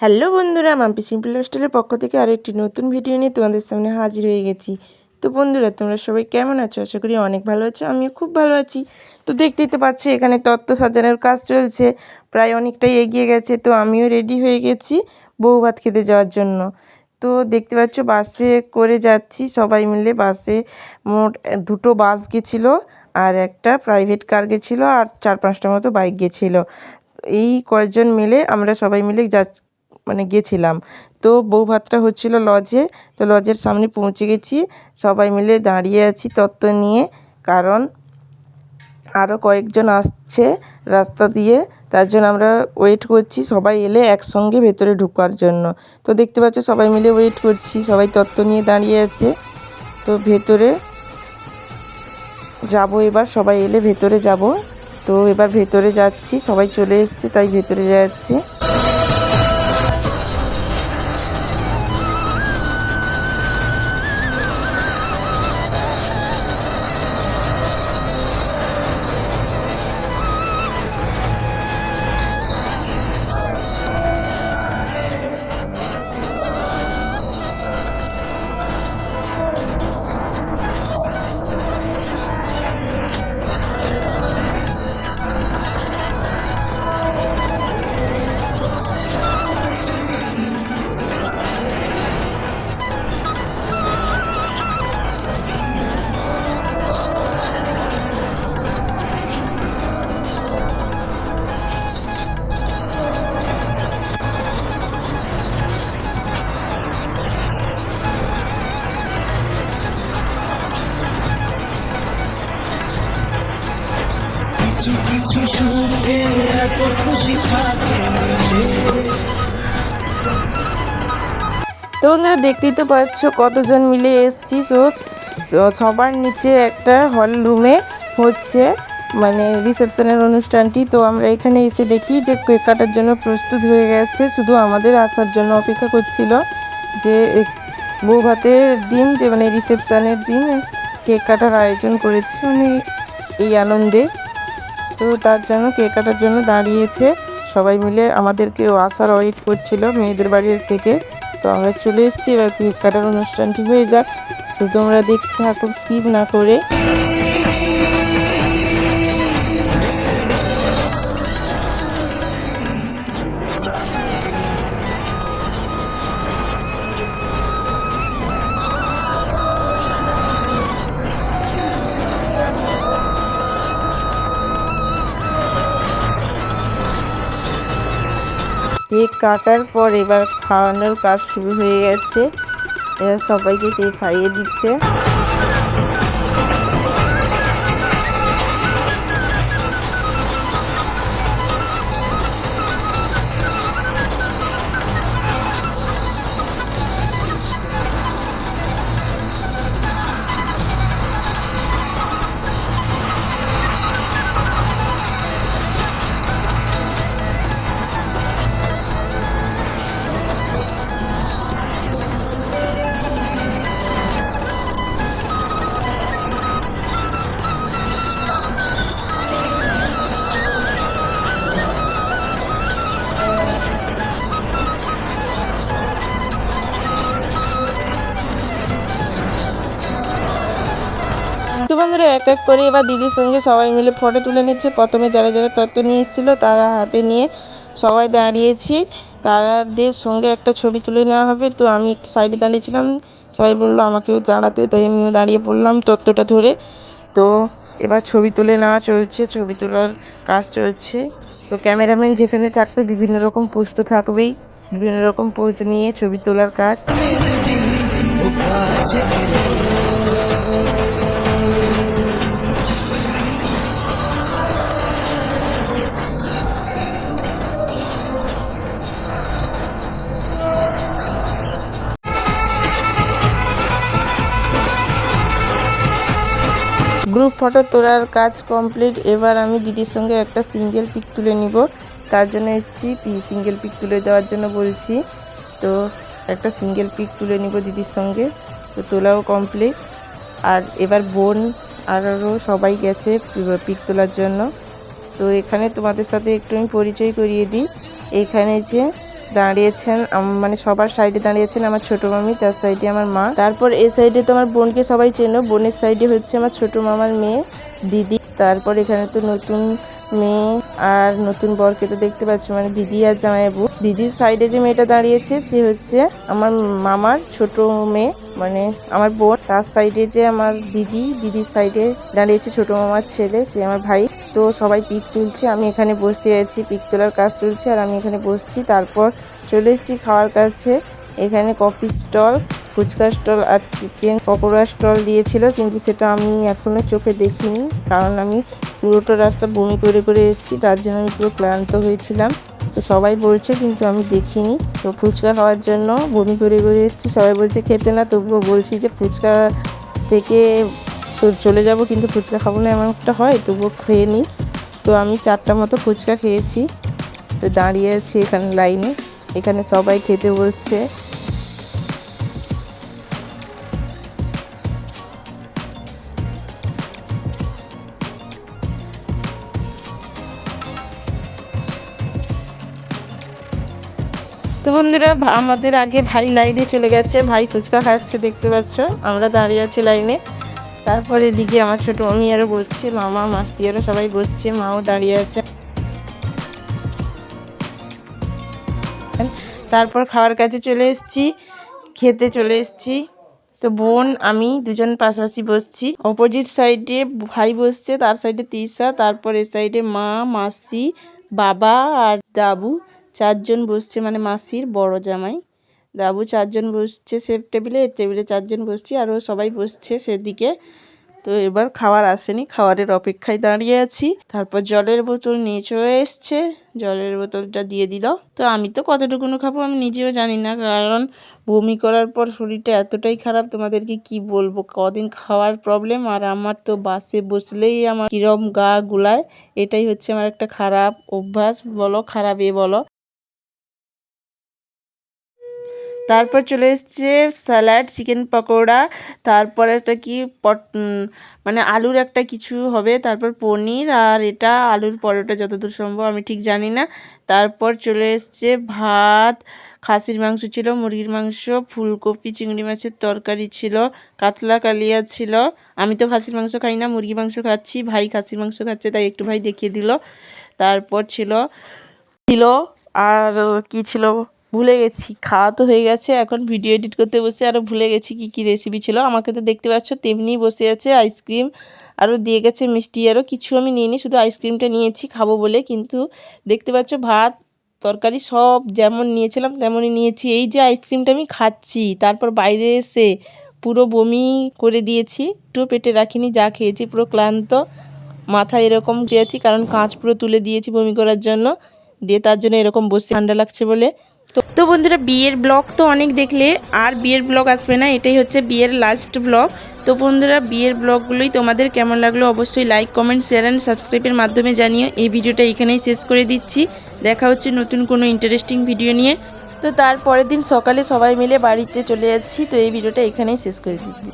Hello বন্ধুরা, Mampi simple হোস্টেলের পক্ষ থেকে আরও একটি নতুন ভিডিও নিয়ে তোমাদের সামনে হাজির হয়ে গেছি। তো বন্ধুরা, তোমরা সবাই কেমন আছো? আশা করি অনেক ভালো আছো, আমিও খুব ভালো আছি। তো দেখতেই তো পাচ্ছ, এখানে তত্ত্ব সাজানোর কাজ চলছে, প্রায় অনেকটাই এগিয়ে গেছে, তো আমিও রেডি হয়ে গেছি বউ ভাত খেতে যাওয়ার জন্য। তো দেখতে পাচ্ছ, বাসে করে যাচ্ছি, সবাই মিলে বাসে মোট দুটো বাস গেছিল আর একটা প্রাইভেট কার গেছিল আর চার পাঁচটা মতো বাইক গেছিল। এই কয়েকজন মিলে আমরা সবাই মিলে যা মানে গেছিলাম। তো বউ ভাতটা হচ্ছিল লজে, তো লজের সামনে পৌঁছে গেছি। সবাই মিলে দাঁড়িয়ে আছি তত্ত্ব নিয়ে, কারণ আরও কয়েকজন আসছে রাস্তা দিয়ে, তার জন্য আমরা ওয়েট করছি। সবাই এলে একসঙ্গে ভেতরে ঢোকার জন্য। তো দেখতে পাচ্ছ সবাই মিলে ওয়েট করছি, সবাই তত্ত্ব নিয়ে দাঁড়িয়ে আছে। তো ভেতরে যাব এবার, সবাই এলে ভেতরে যাব। তো এবার ভেতরে যাচ্ছি, সবাই চলে এসছে, তাই ভেতরে যাচ্ছি। কিছু কিছু এত খুশি থাকে তো বন্ধুরা দেখতেই তো পাচ্ছ কতজন মিলে এসছি। সো সবার নিচে একটা হল রুমে হচ্ছে মানে রিসেপশনের অনুষ্ঠানটি। তো আমরা এখানে এসে দেখি যে কেক কাটার জন্য প্রস্তুত হয়ে গেছে। শুধু আমাদের আসার জন্য অপেক্ষা করছিল যে বউ ভাতের দিন যে মানে রিসেপশনের দিন কেক কাটার আয়োজন করেছে। মানে এই আনন্দে তো তার জন্য কেক কাটার জন্য দাঁড়িয়েছে। সবাই মিলে আমাদেরকেও আসার ওয়েট করছিল মেয়েদের বাড়ির থেকে। তো আমরা চলে এসেছি, এবার কেক কাটার অনুষ্ঠানটি হয়ে যাক। তো তোমরা দেখতে থাকো, স্কিপ না করে। কেক কাটার পর এবার খাওয়ানোর কাজ শুরু হয়ে গেছে। এবার সবাইকে কেক খাইয়ে দিচ্ছে। বন্ধুরা এক এক করে এবার দিদির সঙ্গে সবাই মিলে ফটো তুলে নিচ্ছে। প্রথমে যারা যারা তত্ত্ব নিয়ে এসেছিল, তারা হাতে নিয়ে সবাই দাঁড়িয়েছি। তারাদের সঙ্গে একটা ছবি তুলে নেওয়া হবে। তো আমি একটু সাইডে দাঁড়িয়েছিলাম। সবাই বলল, আমাকেও দাঁড়াতে। তাই আমিও দাঁড়িয়ে পড়লাম তত্ত্বটা ধরে। তো এবার ছবি তুলে নেওয়া চলছে, ছবি তোলার কাজ চলছে। তো ক্যামেরাম্যান যেখানে থাকবে, বিভিন্ন রকম পোজ তো থাকবেই। বিভিন্ন রকম পোজ নিয়ে ছবি তোলার কাজ। গ্রুপ ফটো তোলার কাজ কমপ্লিট এবার আমি দিদির সঙ্গে একটা সিঙ্গেল পিক তুলে নিব। তার জন্য এসেছি সিঙ্গেল পিক তুলে দেওয়ার জন্য বলছি। তো একটা সিঙ্গেল পিক তুলে নিব দিদির সঙ্গে। তো তোলাও কমপ্লিট আর এবার বোন আরও সবাই গেছে পিক তোলার জন্য। তো এখানে তোমাদের সাথে একটু আমি পরিচয় করিয়ে দিই। এখানে যে দাঁড়িয়েছেন মানে সবার সাইডে দাঁড়িয়েছেন আমার ছোট মামি, তার সাইডে আমার মা। তারপর এই সাইডে তো আমার বোনকে সবাই চেনো, বোনের সাইডে হচ্ছে আমার ছোট মামার মেয়ে, দিদি। তারপর এখানে তো নতুন মেয়ে। আর নতুন বরকে তো দেখতে পাচ্ছ মানে দিদি আর জামাইবু দিদির সাইডে যে মেয়েটা দাঁড়িয়েছে, সে হচ্ছে আমার মামার ছোট মেয়ে মানে আমার বোন। তার সাইডে যে আমার দিদি, দিদির সাইডে দাঁড়িয়েছে ছোট মামার ছেলে, সে আমার ভাই। তো সবাই পিক তুলছে, আমি এখানে বসে আছি, পিক তোলার কাজ চলছে, আর আমি এখানে বসছি। তারপর চলে এসেছি খাওয়ার কাছে। এখানে কফি স্টল, ফুচকা স্টল আর চিকেন পকোড়া স্টল দিয়েছিল, কিন্তু সেটা আমি এখনও চোখে দেখিনি, কারণ আমি পুরোটা রাস্তা বমি করে করে এসেছি, তার জন্য আমি পুরো ক্লান্ত হয়েছিলাম। তো সবাই বলছে, কিন্তু আমি দেখিনি। তো ফুচকা খাওয়ার জন্য বমি করে করে এসেছি। সবাই বলছে, খেতে না। তবুও বলছি যে, ফুচকা থেকে চলে যাব, কিন্তু ফুচকা খাব না এমন একটা হয়, তবুও খেয়ে নিই তো আমি চারটা মতো ফুচকা খেয়েছি। তো দাঁড়িয়ে আছি এখানে লাইনে। এখানে সবাই খেতে বসছে। তো বন্ধুরা আমাদের আগে ভাই লাইনে চলে গেছে। ভাই ফুচকা খাচ্ছে, দেখতে পাচ্ছ? আমরা দাঁড়িয়ে আছি লাইনে। তারপরে এদিকে আমার ছোট মামি আরও বসছে, মামা, মাসি আরও সবাই বসছে, মাও দাঁড়িয়ে আছে। তারপর খাওয়ার কাছে চলে এসেছি, খেতে চলে এসেছি। তো বোন, আমি দুজন পাশাপাশি বসছি। অপোজিট সাইডে ভাই বসছে, তার সাইডে তিশা, তারপর এ সাইডে মা, মাসি, বাবা আর দাবু। চারজন বসছে মানে মাসির বড় জামাই। দাবু চারজন বসছে সে টেবিলে টেবিলে চারজন বসছি, আরও সবাই বসছে সেদিকে। তো এবার খাবার আসেনি খাবারের অপেক্ষায় দাঁড়িয়ে আছি। তারপর জলের বোতল নিয়ে চলে এসছে, জলের বোতলটা দিয়ে দিল। তো আমি তো কতটুকুনো খাব আমি নিজেও জানি না, কারণ বমি করার পর শরীরটা এতটাই খারাপ, তোমাদেরকে কি বলব? কদিন খাওয়ার প্রবলেম আর আমার তো বাসে বসলেই আমার কিরম গা গুলায়, এটাই হচ্ছে আমার একটা খারাপ অভ্যাস। বলো, খারাপ এ বলো। তারপর চলে এসছে স্যালাড, চিকেন পকোড়া, তারপর একটা কি পট মানে আলুর একটা কিছু হবে, তারপর পনির আর এটা আলুর পরোটা যতদূর সম্ভব, আমি ঠিক জানি না। তারপর চলে এসছে ভাত, খাসির মাংস ছিল, মুরগির মাংস, ফুলকপি, চিংড়ি মাছের তরকারি ছিল, কাতলা কালিয়া ছিল। আমি তো খাসির মাংস খাই না মুরগি মাংস খাচ্ছি, ভাই খাসির মাংস খাচ্ছে, তাই একটু ভাই দেখিয়ে দিল। তারপর ছিল ছিল আর কি ছিল? ভুলে গেছি, খাওয়া তো হয়ে গেছে, এখন ভিডিও এডিট করতে বসে আরও ভুলে গেছি কি কি রেসিপি ছিল। আমাকে তো দেখতে পাচ্ছ তেমনি বসে আছে আইসক্রিম আরও দিয়ে গেছে মিষ্টি আরও কিছু আমি নিইনি, শুধু আইসক্রিমটা নিয়েছি খাব বলে, কিন্তু দেখতে পাচ্ছ ভাত, তরকারি সব যেমন নিয়েছিলাম তেমনই নিয়েছি। এই যে আইসক্রিমটা আমি খাচ্ছি, তারপর বাইরে এসে পুরো বমি করে দিয়েছি একটু পেটে রাখিনি, যা খেয়েছি পুরো ক্লান্ত মাথায় এরকম চেয়েছি কারণ কাঁচ পুরো তুলে দিয়েছি বমি করার জন্য, দিয়ে তার জন্য এরকম বসে ঠান্ডা লাগছে বলে। তো বন্ধুরা, বিয়ের ব্লগ তো অনেক দেখলে, আর বিয়ের ব্লগ আসবে না, এটাই হচ্ছে বিয়ের লাস্ট ব্লগ তো বন্ধুরা, বিয়ের ব্লগগুলোই তোমাদের কেমন লাগল অবশ্যই লাইক কমেন্ট শেয়ার অ্যান্ড সাবস্ক্রাইবের মাধ্যমে জানিয়ে এই ভিডিওটা এখানেই শেষ করে দিচ্ছি। দেখা হচ্ছে নতুন কোনো ইন্টারেস্টিং ভিডিও নিয়ে। তো তারপরের দিন সকালে সবাই মিলে বাড়িতে চলে যাচ্ছি। তো এই ভিডিওটা এখানেই শেষ করে দিচ্ছি।